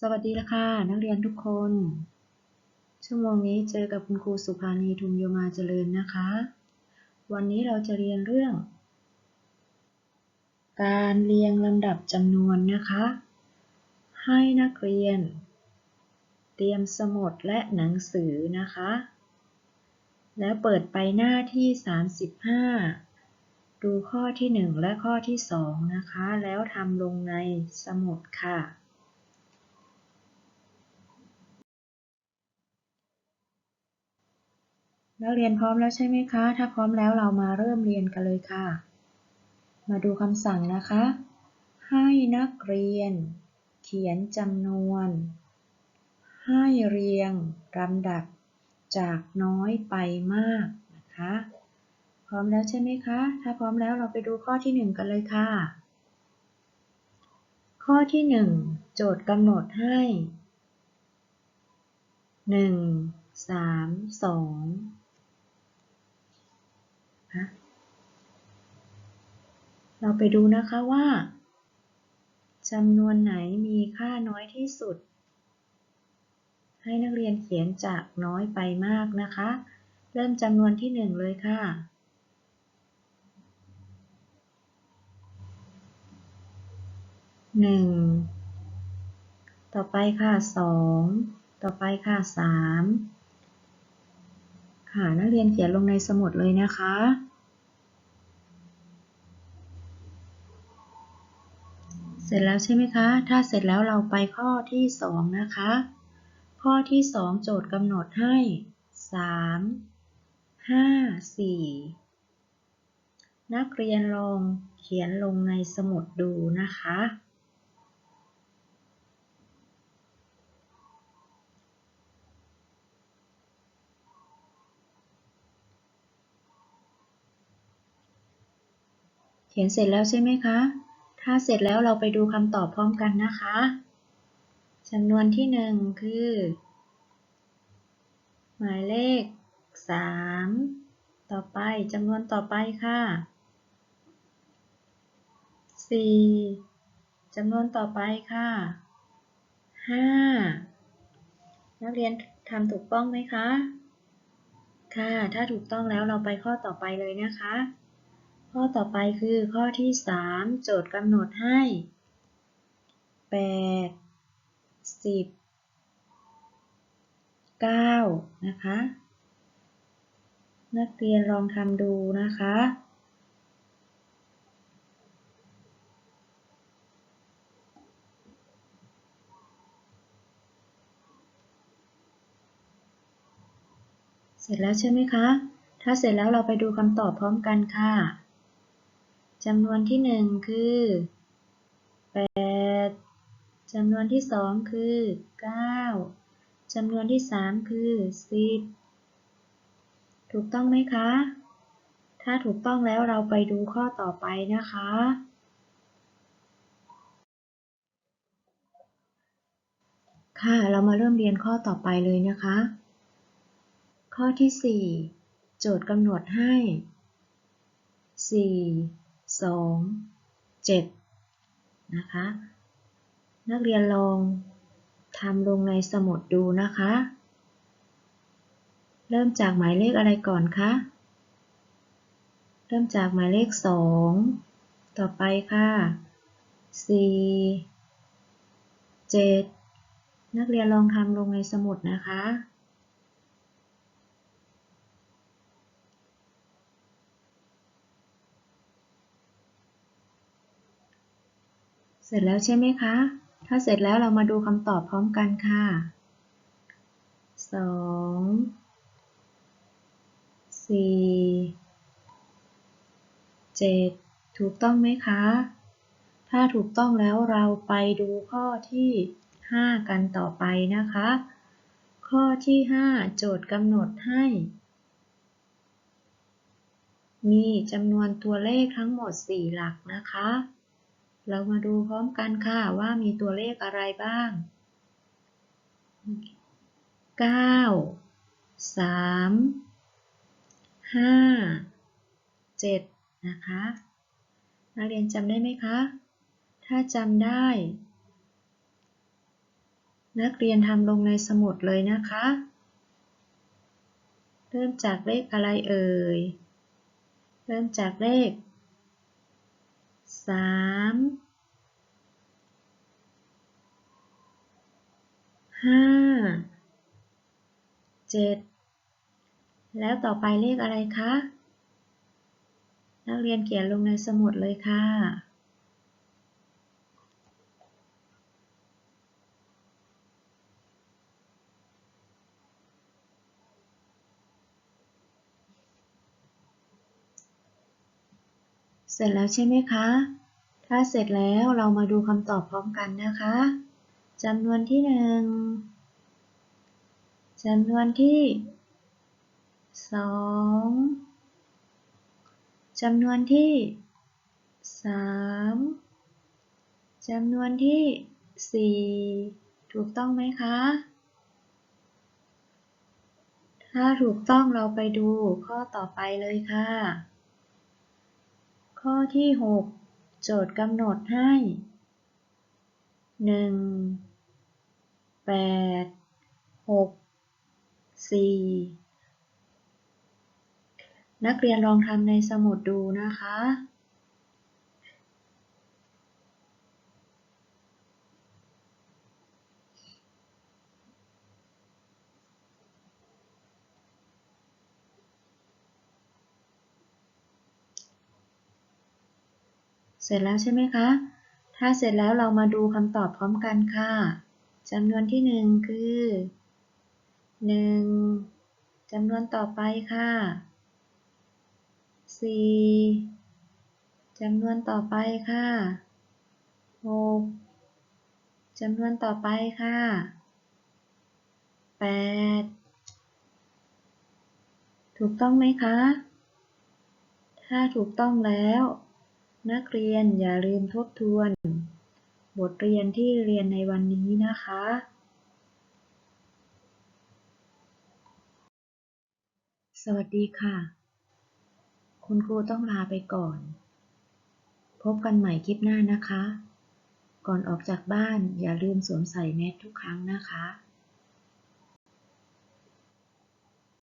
สวัสดีละค่ะ นักเรียนทุกคน ชั่วโมงนี้เจอกับคุณครูสุภานีทุมโยมาเจริญนะคะ วันนี้เราจะเรียนเรื่อง การเรียงลำดับจำนวนนะคะ ให้นักเรียน เตรียมสมุดและหนังสือนะคะ แล้วเปิดไปหน้าที่ 35 ดูข้อที่ 1 และข้อที่ 2 นะคะ แล้วทำลงในสมุดค่ะ นักเรียนพร้อมแล้วใช่ไหมคะ ถ้าพร้อมแล้วเรามาเริ่มเรียนกันเลยค่ะ มาดูคำสั่งนะคะ ให้นักเรียน เขียนจำนวน ให้เรียงลำดับจากน้อยไปมากนะคะ พร้อมแล้วใช่ไหมคะ ถ้าพร้อมแล้วเราไปดูข้อที่ 1 กันเลยค่ะ ข้อที่ 1 โจทย์กำหนดให้ 1 3 2นะ เราไปดูนะคะว่าจำนวนไหนมีค่าน้อยที่สุด ให้นักเรียนเขียนจากน้อยไปมากนะคะ เริ่มจำนวนที่ 1 เลยค่ะ หนึ่ง ต่อไปค่ะสอง ต่อไปค่ะสามค่ะนักเรียนเขียนลงในสมุดเลยนะคะ เสร็จแล้วใช่ไหมคะ ถ้าเสร็จแล้วเราไปข้อที่สองนะคะ ข้อที่สองโจทย์กำหนดให้สามห้าสี่นักเรียนลองเขียนลงในสมุดดูนะคะ เขียนเสร็จแล้วใช่ไหมคะ ถ้าเสร็จแล้วเราไปดูคำตอบพร้อมกันนะคะจำนวนที่หนึ่งคือ หมายเลขสามต่อไปจำนวนต่อไปค่ะสี่จำนวนต่อไปค่ะห้านักเรียนทำถูกต้องไหมคะ ค่ะ ถ้าถูกต้องแล้วเราไปข้อต่อไปเลยนะคะ ข้อต่อไปคือข้อที่ 3 โจทย์กำหนดให้ 8 10 9 นะคะ นักเรียนลองทำดูนะคะเสร็จแล้วใช่ไหมคะ ถ้าเสร็จแล้วเราไปดูคำตอบพร้อมกันค่ะ จำนวนที่1คือ8จำนวนที่2คือ9จำนวนที่3คือ10ถูกต้องไหมคะ ถ้าถูกต้องแล้วเราไปดูข้อต่อไปนะคะ ค่ะ เรามาเริ่มเรียนข้อต่อไปเลยนะคะ ข้อที่ 4 โจทย์กำหนดให้ 4 2 7 นะคะ นักเรียนลองทำลงในสมุดดูนะคะ เริ่มจากหมายเลขอะไรก่อนคะ เริ่มจากหมายเลข 2 ต่อไปค่ะ 4 7 นักเรียนลองทำลงในสมุดนะคะ เสร็จแล้วใช่ไหมคะ ถ้าเสร็จแล้วเรามาดูคำตอบพร้อมกันค่ะสองสี่เจ็ดถูกต้องไหมคะ ถ้าถูกต้องแล้วเราไปดูข้อที่ 5 กันต่อไปนะคะ ข้อที่ 5 โจทย์กำหนดให้มีจำนวนตัวเลขทั้งหมด 4 หลักนะคะ เรามาดูพร้อมกันค่ะว่ามีตัวเลขอะไรบ้าง 9 3 5 7 นะคะนักเรียนจำได้ไหมคะ ถ้าจำได้ นักเรียนทำลงในสมุดเลยนะคะ เริ่มจากเลขอะไรเอ่ย เริ่มจากเลข สามห้าเจ็ดแล้วต่อไปเลขอะไรคะ นักเรียนเขียนลงในสมุดเลยค่ะ เสร็จแล้วใช่ไหมคะ ถ้าเสร็จแล้วเรามาดูคำตอบพร้อมกันนะคะจำนวนที่หนึ่งจำนวนที่สองจำนวนที่สามจำนวนที่สี่ถูกต้องไหมคะ ถ้าถูกต้องเราไปดูข้อต่อไปเลยค่ะ ข้อที่ 6 โจทย์กำหนดให้ 1 8 6 4 นักเรียนลองทำในสมุดดูนะคะ เสร็จแล้วใช่ไหมคะ ถ้าเสร็จแล้วเรามาดูคำตอบพร้อมกันค่ะจำนวนที่หนึ่งคือหนึ่งจำนวนต่อไปค่ะสี่จำนวนต่อไปค่ะหกจำนวนต่อไปค่ะแปดถูกต้องไหมคะ ถ้าถูกต้องแล้ว นักเรียนอย่าลืมทบทวน บทเรียนที่เรียนในวันนี้นะคะ สวัสดีค่ะ คุณครูต้องลาไปก่อน พบกันใหม่คลิปหน้านะคะ ก่อนออกจากบ้านอย่าลืมสวมใส่แมสทุกครั้งนะคะ